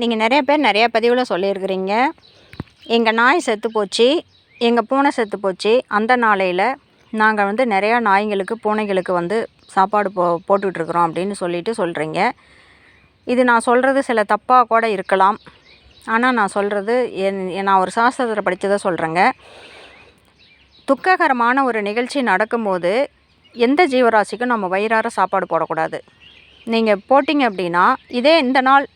நீங்கள் நிறைய பேர் நிறையா பதிவில் சொல்லியிருக்கிறீங்க. எங்கள் நாய் செத்து போச்சு எங்கள் பூனை செத்து போச்சு அந்த நாளையில் நாங்கள் வந்து நிறையா நாய்ங்களுக்கு பூனைகளுக்கு வந்து சாப்பாடு போ போட்டுட்ருக்குறோம் அப்படின்னு சொல்லிட்டு சொல்கிறீங்க இது நான் சொல்கிறது சில தப்பாக கூட இருக்கலாம். ஆனால் நான் சொல்கிறது என் நான் ஒரு சாஸ்திரத்தில் படித்ததை சொல்கிறேங்க துக்ககரமான ஒரு நிகழ்ச்சி நடக்கும்போது எந்த ஜீவராசிக்கும் நம்ம வயிறார சாப்பாடு போடக்கூடாது. நீங்கள் போட்டிங்க அப்படின்னா இதே இந்த நாள்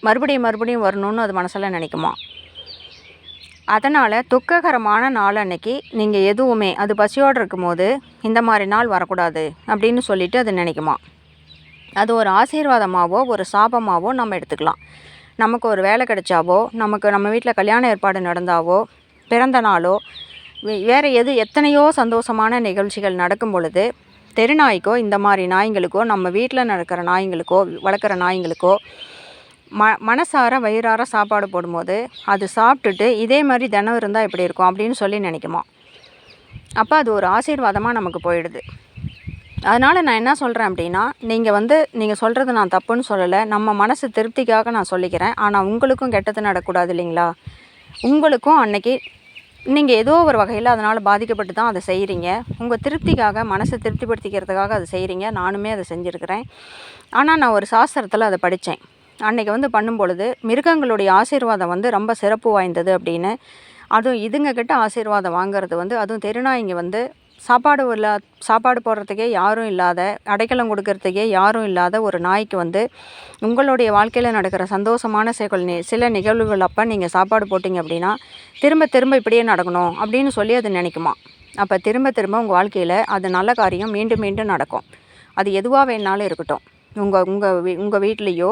மறுபடியும் மறுபடியும் வரணும்னு அது மனசில் நினைக்குமா? அதனால் துக்ககரமான நாள் அன்னைக்கு நீங்கள் எதுவுமே அது பசியோடு இருக்கும்போது இந்த மாதிரி நாள் வரக்கூடாது அப்படின்னு சொல்லிட்டு அது நினைக்குமா? அது ஒரு ஆசீர்வாதமாகவோ ஒரு சாபமாகவோ நம்ம எடுத்துக்கலாம். நமக்கு ஒரு வேலை கிடைச்சாவோ நமக்கு நம்ம வீட்டில் கல்யாண ஏற்பாடு நடந்தாவோ பிறந்த நாளோ வே- வேறு எது எத்தனையோ சந்தோஷமான நிகழ்ச்சிகள் நடக்கும் பொழுது தெருநாய்க்கோ இந்த மாதிரி நாய்ங்களுக்கோ நம்ம வீட்டில் நடக்கிற நாய்ங்களுக்கோ வளர்க்குற நாய்ங்களுக்கோ ம மனசார வயிறார சாப்பாடு போடும்போது அது சாப்பிட்டுட்டு இதே மாதிரி தினம் இருந்தால் எப்படி இருக்கும் அப்படின்னு சொல்லி நினைக்குமா? அப்போ அது ஒரு ஆசீர்வாதமாக நமக்கு போயிடுது. அதனால் நான் என்ன சொல்கிறேன் அப்படின்னா நீங்கள் வந்து நீங்கள் சொல்கிறது நான் தப்புன்னு சொல்லலை. நம்ம மனசு திருப்திக்காக நான் சொல்லிக்கிறேன். ஆனால் உங்களுக்கும் கெட்டது நடக்கூடாது இல்லைங்களா? உங்களுக்கும் அன்னைக்கு நீங்கள் ஏதோ ஒரு வகையில் அதனால் பாதிக்கப்பட்டு தான் அதை செய்கிறீங்க உங்கள் திருப்திக்காக மனசை திருப்திப்படுத்திக்கிறதுக்காக அதை செய்கிறீங்க நானுமே அதை செஞ்சுருக்கிறேன். ஆனால் நான் ஒரு சாஸ்திரத்தில் அதை படித்தேன் அன்னைக்கு வந்து பண்ணும் பொழுது மிருகங்களுடைய ஆசீர்வாதம் வந்து ரொம்ப சிறப்பு வாய்ந்தது அப்படின்னு. அதுவும் இதுங்க கிட்ட ஆசீர்வாதம் வாங்குறது வந்து அதுவும் தெருநாய்ங்க வந்து சாப்பாடு இல்லா சாப்பாடு போடுறதுக்கே யாரும் இல்லாத அடைக்கலம் கொடுக்கறதுக்கே யாரும் இல்லாத ஒரு நாய்க்கு வந்து உங்களுடைய வாழ்க்கையில் நடக்கிற சந்தோஷமான சில சில நிகழ்வுகள் அப்போ நீங்கள் சாப்பாடு போட்டிங்க அப்படின்னா திரும்ப திரும்ப இப்படியே நடக்கணும் அப்படின்னு சொல்லி அது நினைக்குமா? அப்போ திரும்ப திரும்ப உங்கள் வாழ்க்கையில் அது நல்ல காரியம் மீண்டும் மீண்டும் நடக்கும். அது எதுவாக வேணாலும் இருக்கட்டும். உங்கள் உங்கள் வீ உங்கள் வீட்லேயோ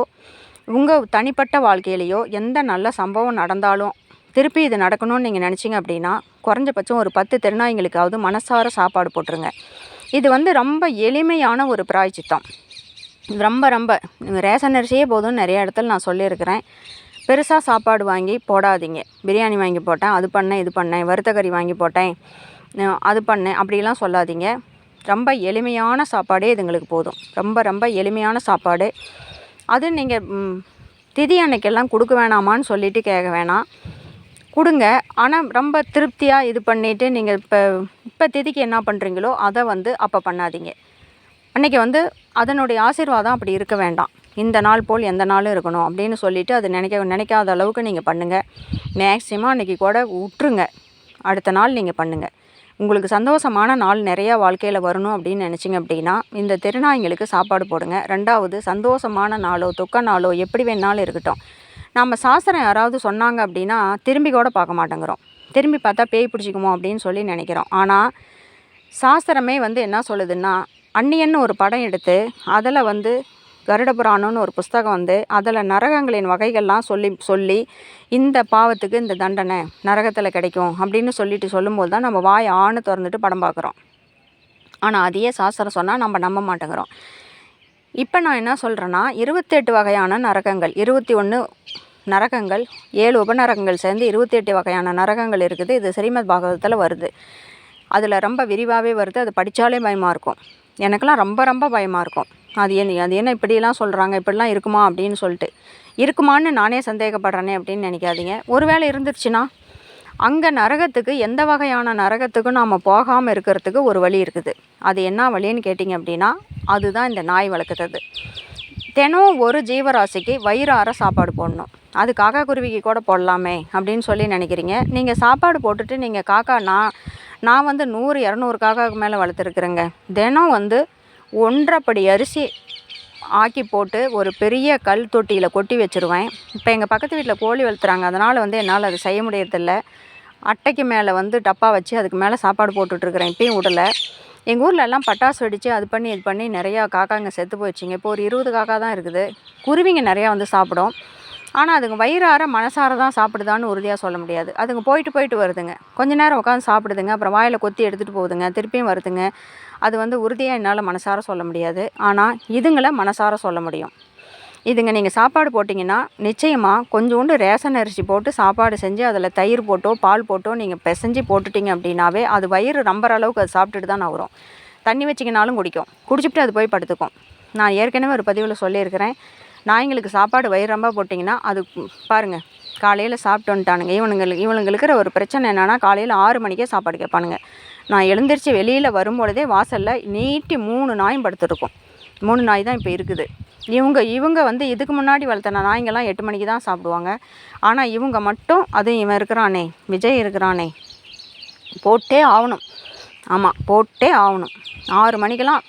உங்கள் தனிப்பட்ட வாழ்க்கையிலையோ எந்த நல்ல சம்பவம் நடந்தாலும் திருப்பி இது நடக்கணும்னு நீங்கள் நினச்சிங்க அப்படின்னா குறைஞ்சபட்சம் ஒரு பத்து திருநாய்ங்களுக்காவது மனசார சாப்பாடு போட்டுருங்க. இது வந்து ரொம்ப எளிமையான ஒரு பிராய்ச்சித்தம். ரொம்ப ரொம்ப ரேஷன் அரிசியே போதும்னு நிறைய இடத்துல நான் சொல்லியிருக்கிறேன். பெருசாக சாப்பாடு வாங்கி போடாதீங்க. பிரியாணி வாங்கி போட்டேன் அது பண்ணேன் இது பண்ணேன் வறுத்த கறி வாங்கி போட்டேன் அது பண்ணேன் அப்படிலாம் சொல்லாதீங்க. ரொம்ப எளிமையான சாப்பாடே இதுங்களுக்கு போதும். ரொம்ப ரொம்ப எளிமையான சாப்பாடு. அது நீங்கள் திதி அன்னைக்கெல்லாம் கொடுக்க வேணாமான்னு சொல்லிட்டு கேட்க வேணாம். கொடுங்க. ஆனால் ரொம்ப திருப்தியாக இது பண்ணிவிட்டு நீங்கள் இப்போ இப்போ திதிக்கு என்ன பண்ணுறீங்களோ அதை வந்து அப்போ பண்ணாதீங்க. அன்றைக்கி வந்து அதனுடைய ஆசீர்வாதம் அப்படி இருக்க வேண்டாம். இந்த நாள் போல் எந்த நாளும் இருக்கணும் அப்படின்னு சொல்லிவிட்டு அது நினைக்க நினைக்காத அளவுக்கு நீங்கள் பண்ணுங்கள் மேக்ஸிமம் அன்றைக்கி கூட விட்டுருங்க. அடுத்த நாள் நீங்கள் பண்ணுங்கள் உங்களுக்கு சந்தோஷமான நாள் நிறையா வாழ்க்கையில் வரணும் அப்படின்னு நினச்சிங்க அப்படின்னா இந்த திருநாய்ங்களுக்கு சாப்பாடு போடுங்க. ரெண்டாவது சந்தோஷமான நாளோ துக்க நாளோ எப்படி வேணாலும் இருக்கட்டும். நம்ம சாஸ்திரம் யாராவது சொன்னாங்க அப்படின்னா திரும்பி கூட பார்க்க மாட்டேங்கிறோம். திரும்பி பார்த்தா பேய் பிடிச்சிக்குமோ அப்படின்னு சொல்லி நினைக்கிறோம். ஆனால் சாஸ்திரமே வந்து என்ன சொல்லுதுன்னா அன்னியன்னு ஒரு படம் எடுத்து அதில் வந்து கருட புராணம்னு ஒரு புஸ்தகம் வந்து அதில் நரகங்களின் வகைகள்லாம் சொல்லி சொல்லி இந்த பாவத்துக்கு இந்த தண்டனை நரகத்தில் கிடைக்கும் அப்படின்னு சொல்லிட்டு சொல்லும்போது தான் நம்ம வாய் ஆணு திறந்துட்டு படம் பார்க்குறோம். ஆனால் அதையே சாஸ்திரம் சொன்னால் நம்ம நம்ப மாட்டேங்கிறோம். இப்போ நான் என்ன சொல்கிறேன்னா இருபத்தெட்டு வகையான நரகங்கள் இருபத்தி ஒன்று நரகங்கள் ஏழு உபநரகங்கள் சேர்ந்து இருபத்தெட்டு வகையான நரகங்கள் இருக்குது. இது ஸ்ரீமத் பாகவதத்தில் வருது. அதில் ரொம்ப விரிவாகவே வருது. அது படித்தாலே பயமாக இருக்கும். எனக்கெல்லாம் ரொம்ப ரொம்ப பயமாக இருக்கும். அது என்ன அது என்ன இப்படிலாம் சொல்கிறாங்க இப்படிலாம் இருக்குமா அப்படின்னு சொல்லிட்டு. இருக்குமான்னு நானே சந்தேகப்படுறேனே அப்படின்னு நினைக்காதீங்க. ஒருவேளை இருந்துருச்சுன்னா அங்கே நரகத்துக்கு எந்த வகையான நரகத்துக்கும் நாம் போகாமல் இருக்கிறதுக்கு ஒரு வழி இருக்குது. அது என்ன வழின்னு கேட்டிங்க அப்படின்னா அதுதான் இந்த நாய் வளர்க்குறது. தினம் ஒரு ஜீவராசிக்கு வயிறார சாப்பாடு போடணும். அது காக்கா குருவிக்கு கூட போடலாமே அப்படின்னு சொல்லி நினைக்கிறீங்க. நீங்கள் சாப்பாடு போட்டுட்டு நீங்கள் காக்கா நான் நான் வந்து நூறு இரநூறு காக்காவுக்கு மேலே வளர்த்துருக்குறேங்க. தினம் வந்து ஒன்றரை அரிசி ஆக்கி போட்டு ஒரு பெரிய கல் தொட்டியில் கொட்டி வச்சுருவேன். இப்போ எங்கள் பக்கத்து வீட்டில் கோழி வளர்த்துறாங்க. அதனால் வந்து என்னால் அதை செய்ய முடியறதில்ல. அட்டைக்கு மேலே வந்து டப்பா வச்சு அதுக்கு மேலே சாப்பாடு போட்டுட்ருக்குறேன். இப்பயும் விடலை எங்கள் ஊரில் எல்லாம் பட்டாசு வெடித்து அது பண்ணி இது பண்ணி நிறையா காக்காங்க செத்து போயிடுச்சிங்க. இப்போ ஒரு இருபது காக்கா தான் இருக்குது. குருவிங்க நிறையா வந்து சாப்பிடும். ஆனால் அதுங்க வயிறார மனசார தான் சாப்பிடுதான்னு உறுதியாக சொல்ல முடியாது. அதுங்க போயிட்டு போயிட்டு வருதுங்க. கொஞ்ச நேரம் உட்காந்து சாப்பிடுதுங்க. அப்புறம் வாயில் கொத்தி எடுத்துகிட்டு போகுதுங்க. திருப்பியும் வருதுங்க. அது வந்து உறுதியாக என்னால் மனசார சொல்ல முடியாது. ஆனால் இதுங்களை மனசார சொல்ல முடியும். இதுங்க நீங்கள் சாப்பாடு போட்டிங்கன்னா நிச்சயமாக கொஞ்சோண்டு ரேஷன் அரிசி போட்டு சாப்பாடு செஞ்சு அதில் தயிர் போட்டோ பால் போட்டோ நீங்கள் பிசைஞ்சு போட்டுட்டிங்க அப்படின்னாவே அது வயிறு நம்புற அளவுக்கு அது சாப்பிட்டுட்டு தான் வரும் தண்ணி வச்சிங்கனாலும் குடிக்கும். குடிச்சிட்டு அது போய் படுத்துக்கும். நான் ஏற்கனவே ஒரு பதிவில் சொல்லியிருக்கிறேன். நாய்ங்களுக்கு சாப்பாடு வயிறு ரொம்ப போட்டிங்கன்னா அது பாருங்கள் காலையில் சாப்பிட்டு வந்துட்டானுங்க. இவனுங்களுக்கு இவனுங்களுக்கு ஒரு பிரச்சனை என்னென்னா காலையில் ஆறு மணிக்கே சாப்பாடு கேட்பானுங்க. நான் எழுந்திரிச்சு வெளியில் வரும்பொழுதே வாசலில் நீட்டி மூணு நாயும் படுத்துருக்கும். மூணு நாய் தான் இப்போ இருக்குது. இவங்க இவங்க வந்து இதுக்கு முன்னாடி வளர்த்தன நாய்ங்கெல்லாம் எட்டு மணிக்கு தான் சாப்பிடுவாங்க. ஆனால் இவங்க மட்டும் அதுவும் இவன் இருக்கிறானே விஜய் இருக்கிறானே. போட்டே ஆகணும். ஆமாம் போட்டே ஆகணும். ஆறு மணிக்கெல்லாம்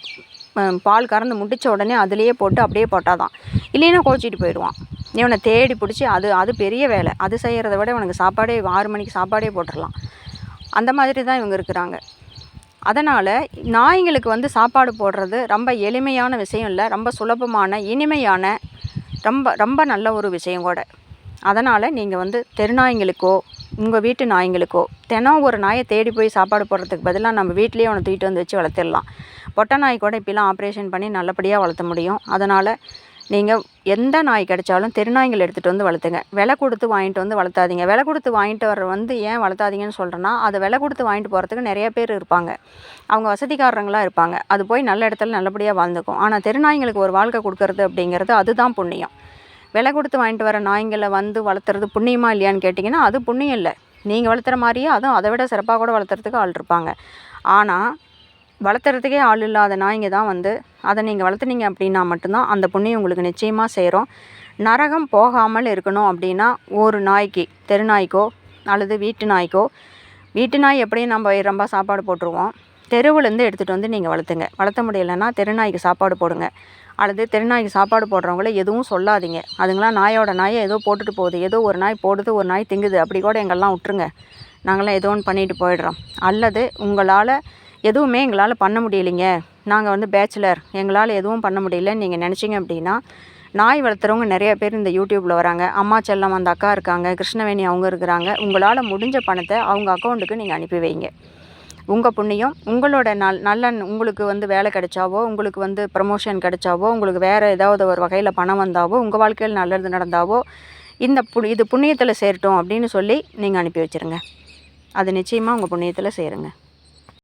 பால் கறந்து முடித்த உடனே அதுலேயே போட்டு அப்படியே போட்டால் தான் இல்லைன்னா கோச்சிட்டு போயிடுவான். இவனை தேடி பிடிச்சி அது அது பெரிய வேலை. அது செய்கிறத விட இவனுக்கு சாப்பாடே ஆறு மணிக்கு சாப்பாடே போட்டுடலாம். அந்த மாதிரி தான் இவங்க இருக்கிறாங்க. அதனால் நாய்ங்களுக்கு வந்து சாப்பாடு போடுறது ரொம்ப எளிமையான விஷயம் இல்லை. ரொம்ப சுலபமான இனிமையான ரொம்ப ரொம்ப நல்ல ஒரு விஷயம் கூட. அதனால் நீங்கள் வந்து தெருநாய்ங்களுக்கோ உங்கள் வீட்டு நாய்ங்களுக்கோ தினம் ஒரு நாயை தேடி போய் சாப்பாடு போடுறதுக்கு பதிலாக நம்ம வீட்லேயே அவனை தூக்கிட்டு வந்து வச்சு வளர்த்திடலாம். பொட்டை நாய் கூட இப்படிலாம் ஆப்ரேஷன் பண்ணி நல்லபடியாக வளர்த்த முடியும். அதனால் நீங்கள் எந்த நாய் கிடைச்சாலும் தெருநாய்கள் எடுத்துகிட்டு வந்து வளர்த்துங்க. விலை கொடுத்து வாங்கிட்டு வந்து வளர்த்தாதீங்க. விலை கொடுத்து வாங்கிட்டு வர வந்து ஏன் வளர்த்தாதீங்கன்னு சொல்கிறேன்னா அதை விலை கொடுத்து வாங்கிட்டு போகிறதுக்கு நிறைய பேர் இருப்பாங்க. அவங்க வசதிக்காரங்களாக இருப்பாங்க. அது போய் நல்ல இடத்துல நல்லபடியாக வாழ்ந்துக்கும். ஆனால் தெருநாய்களுக்கு ஒரு வாழ்க்கை கொடுக்கறது அப்படிங்கிறது அதுதான் புண்ணியம். விலை கொடுத்து வாங்கிட்டு வர நாய்களை வந்து வளர்த்துறது புண்ணியமா இல்லையான்னு கேட்டிங்கன்னா அது புண்ணியம் இல்லை. நீங்கள் வளர்த்துற மாதிரியே அதுவும் அதை விட சிறப்பாக கூட வளர்த்துறதுக்கு ஆள் இருப்பாங்க. ஆனால் வளர்த்துறதுக்கே ஆள் இல்லாத நாய்ங்க தான் வந்து. அதை நீங்கள் வளர்த்துனீங்க அப்படின்னா மட்டும்தான் அந்த புண்ணியம் உங்களுக்கு நிச்சயமாக சேரும். நரகம் போகாமல் இருக்கணும் அப்படின்னா ஒரு நாய்க்கு தெரு நாய்க்கோ அல்லது வீட்டு நாய்க்கோ. வீட்டு நாய் எப்படியும் நம்ம ரொம்ப சாப்பாடு போட்டுருவோம். தெருவுலேருந்து எடுத்துகிட்டு வந்து நீங்கள் வளர்த்துங்க. வளர்த்த முடியலைன்னா தெருநாய்க்கு சாப்பாடு போடுங்க. அல்லது தெருநாய்க்கு சாப்பாடு போடுறவங்கள எதுவும் சொல்லாதீங்க. அதுங்களாம் நாயோட நாயை ஏதோ போட்டுட்டு போகுது. ஏதோ ஒரு நாய் போடுது ஒரு நாய் திங்குது. அப்படி கூட எங்கெல்லாம் விட்டுருங்க. நாங்களாம் ஏதோ ஒன்று பண்ணிட்டு போயிடுறோம். அல்லது உங்களால் எதுவுமே எங்களால் பண்ண முடியலைங்க. நாங்கள் வந்து பேச்சுலர் எங்களால் எதுவும் பண்ண முடியலன்னு நீங்கள் நினச்சிங்க அப்படின்னா நாய் வளர்த்துறவங்க நிறைய பேர் இந்த யூடியூப்பில் வராங்க. அம்மா செல்லம் அந்த அக்கா இருக்காங்க கிருஷ்ணவேணி அவங்க இருக்கிறாங்க. உங்களால் முடிஞ்ச பணத்தை அவங்க அக்கௌண்ட்டுக்கு நீங்கள் அனுப்பி வைங்க. உங்கள் புண்ணியம் உங்களோட நல் நல்ல உங்களுக்கு வந்து வேலை கிடைச்சாவோ உங்களுக்கு வந்து ப்ரமோஷன் கிடைச்சாவோ உங்களுக்கு வேறு ஏதாவது ஒரு வகையில் பணம் வந்தாவோ உங்கள் வாழ்க்கையில் நல்லது நடந்தாவோ இந்த பு இது புண்ணியத்தில் சேரட்டும் அப்படின்னு சொல்லி நீங்கள் அனுப்பி வச்சிருங்க. அது நிச்சயமாக உங்கள் புண்ணியத்தில் சேருங்க.